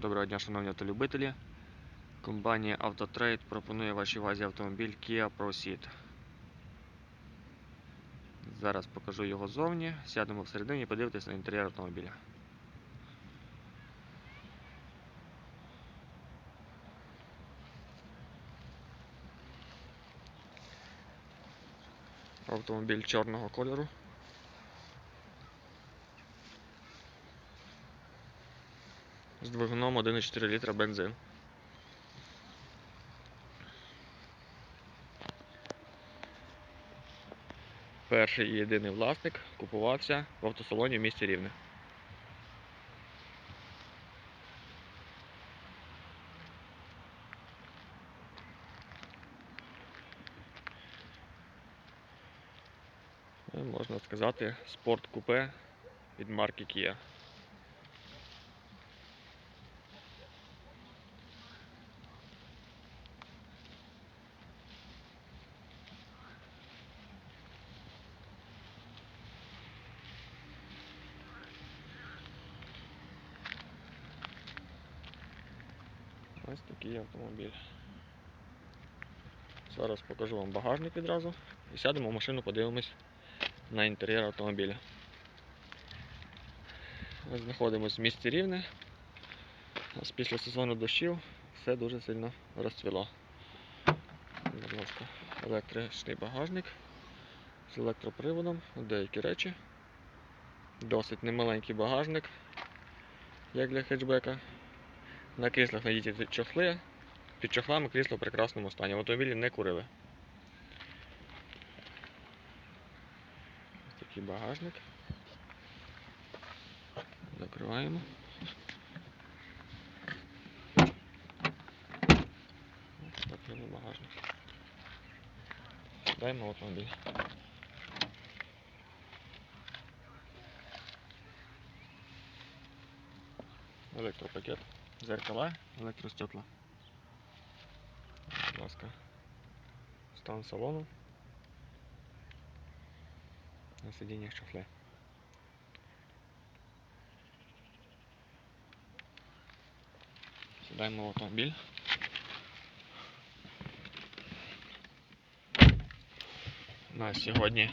Доброго дня, шановні автолюбителі. Компанія Autotrade пропонує вашій увазі автомобіль Kia Proceed. Зараз покажу його ззовні, сядемо всередині і подивитись на інтер'єр автомобіля. Автомобіль чорного кольору. З двигуном 1,4 літра бензин. Перший і єдиний власник купувався в автосалоні в місті Рівне. Можна сказати, спорт купе від марки Kia. Ось такий автомобіль. Зараз покажу вам багажник відразу і сядемо в машину, подивимось на інтер'єр автомобіля. Ми знаходимося в місті Рівне. Після сезону дощів все дуже сильно розцвіло. Електричний багажник з електроприводом, деякі речі. Досить немаленький багажник, як для хетчбека. На кріслах надіті чохли. Під чохлами крісло в прекрасному стані. В автомобілі не курили. Ось такий багажник. Закриваємо. Ось Закрили багажник. Сідаємо в автомобіль. Електропакет. Зеркала, електростекла. Будь ласка. Стан салону. На сидіннях шафли. Сідаємо в автомобіль. На сьогодні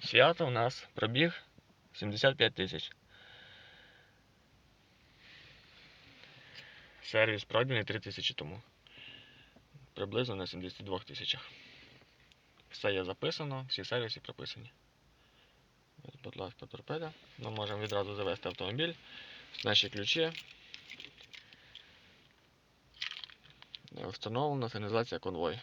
свято у нас пробіг 75 тисяч. Сервіс пройдений 3 тисячі тому. Приблизно на 72 тисячах. Все є записано, всі сервіси прописані. Будь ласка, торпеда. Ми можемо відразу завести автомобіль. Наші ключі. Встановлена сигналізація конвой.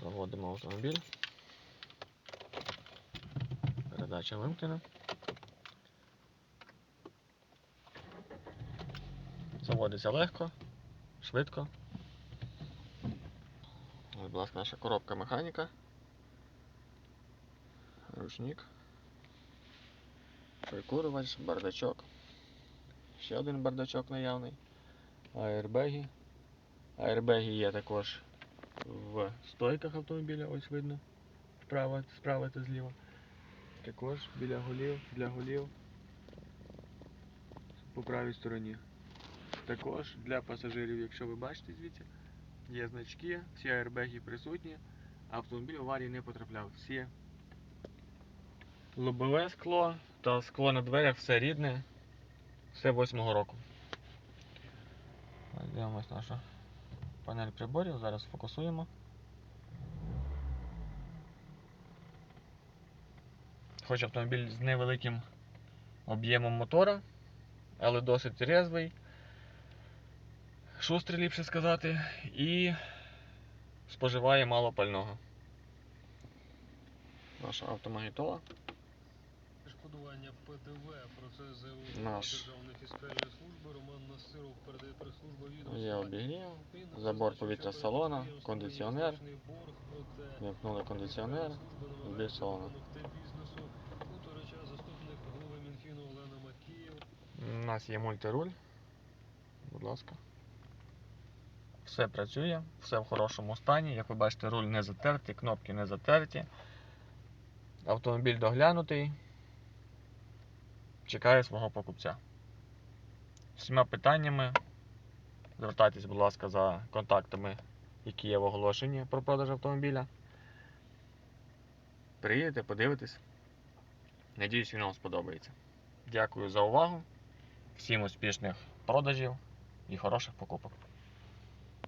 Заводимо автомобіль. Передача вимкнена. Заводиться легко, швидко. Ось, будь наша коробка механіка. Ручник. Прикурювач, бардачок. Ще один бардачок наявний. Аербеги. Аербеги є також в стойках автомобіля, ось видно. Справа, справа та зліва. Також біля голів, для голів. По правій стороні. Також для пасажирів, якщо ви бачите звідси, є значки, всі аербеги присутні, автомобіль в аварії не потрапляв. Всі лобове скло та скло на дверях все рідне, все восьмого року. Ось Дивимось нашу панель приборів, зараз фокусуємо. Хоч автомобіль з невеликим об'ємом мотора, але досить резвий шустрий, ліпше сказати, і споживає мало пального. Наша автомагнітола. Відшкодування ПДВ про це Наш. Державної фіскальної служби Роман Насиров передає прес-служба відомства. Є обігрів, забор повітря салона, кондиціонер. Вімкнули кондиціонер, служба Олена Макіїв. У нас є мультируль. Будь ласка. Все працює, все в хорошому стані. Як ви бачите, руль не затертий, кнопки не затерті. Автомобіль доглянутий. чекає свого покупця. Всіма питаннями звертайтесь, будь ласка, за контактами, які є в оголошенні про продаж автомобіля. Приїдете, подивитесь. Надіюсь, він вам сподобається. Дякую за увагу. Всім успішних продажів і хороших покупок.